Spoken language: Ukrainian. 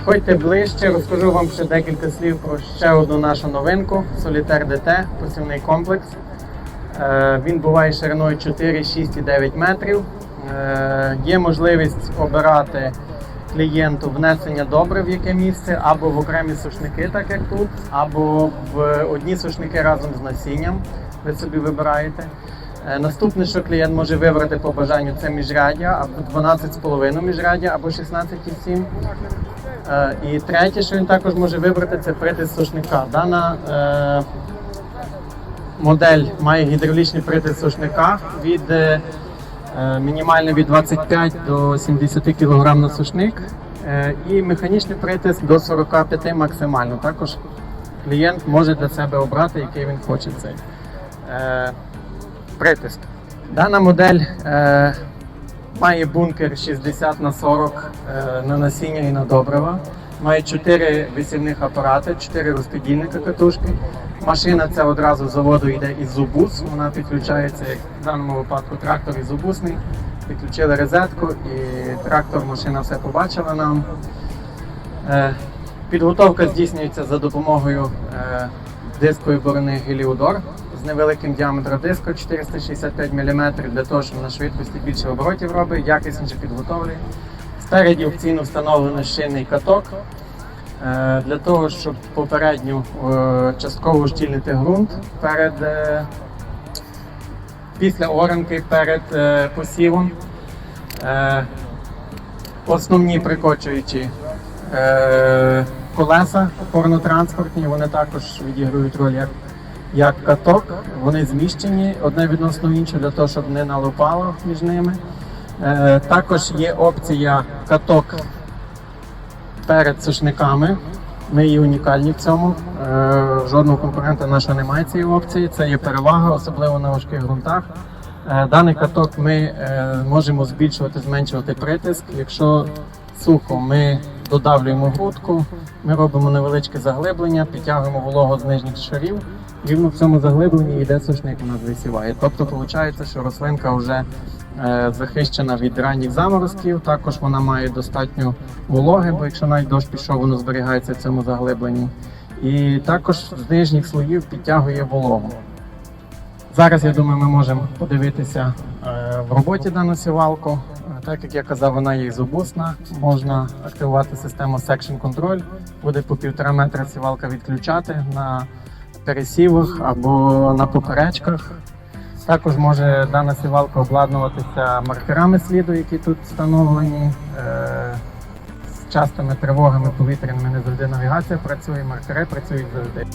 Підходьте ближче, розкажу вам ще декілька слів про ще одну нашу новинку Solitaire DT, посівний комплекс. Е, Він буває шириною 4, 6 і 9 метрів. Е, Є можливість обирати клієнту внесення добрив в яке місце, або в окремі сушники, так як тут, або в одні сушники разом з насінням. Ви собі вибираєте. Е, Наступне, що клієнт може вибрати по бажанню, це міжряддя, або 12,5 міжряддя, або 16,7. Е, І третє, що він також може вибрати, це притис сушника. Дана е, модель має гідравлічний притис сушника від е, мінімально від 25 до 70 кг на сушник. І механічний притис до 45 максимально. Також клієнт може для себе обрати, який він хоче цей притиск. Дана модель має бункер 60 на 40 е, на насіння і на добрива. Має 4 висівних апарати, 4 розподільника катушки. Машина це одразу з заводу йде із зубус. Вона підключається, як в даному випадку трактор із зубусний. Підключили розетку і трактор, машина все побачила нам. Е, Підготовка здійснюється за допомогою е, дискової борони Геліодор з невеликим діаметром диску 465 мм для того, щоб на швидкості більше оборотів робить, якісніше підготовлює. Спереді опційно встановлено шинний каток е, для того, щоб попередньо е, частково щільнити ґрунт перед е, після оранки, перед посівом. Основні прикочуючі колеса опорно-транспортні, вони також відіграють роль як, як каток. Вони зміщені одне відносно іншого для того, щоб не налипало між ними. Е, також є опція каток перед сушниками. Ми є унікальні в цьому. Е, жодного конкурента нашого немає цієї опції. Це є перевага, особливо на важких ґрунтах. Е, Даний каток ми можемо збільшувати, зменшувати притиск. Якщо сухо, ми додавлюємо грудку, ми робимо невеличке заглиблення, підтягуємо вологу з нижніх шарів. Рівно в цьому заглибленні йде сушник у нас висіває. Тобто виходить, що рослинка вже е, захищена від ранніх заморозків. Також вона має достатньо вологи, бо якщо навіть дощ пішов, воно зберігається в цьому заглибленні. І також з нижніх слоїв підтягує вологу. Зараз я думаю, ми можемо подивитися е, в роботі дану сівалку. Е, Так як я казав, вона є ізобусна. Можна активувати систему Section Control. Буде по півтора метра сівалка відключати на пересівах або на поперечках. Також може дана сівалка обладнуватися маркерами сліду, які тут встановлені. Е, З частими тривогами повітряними не завжди навігація працює, маркери працюють завжди.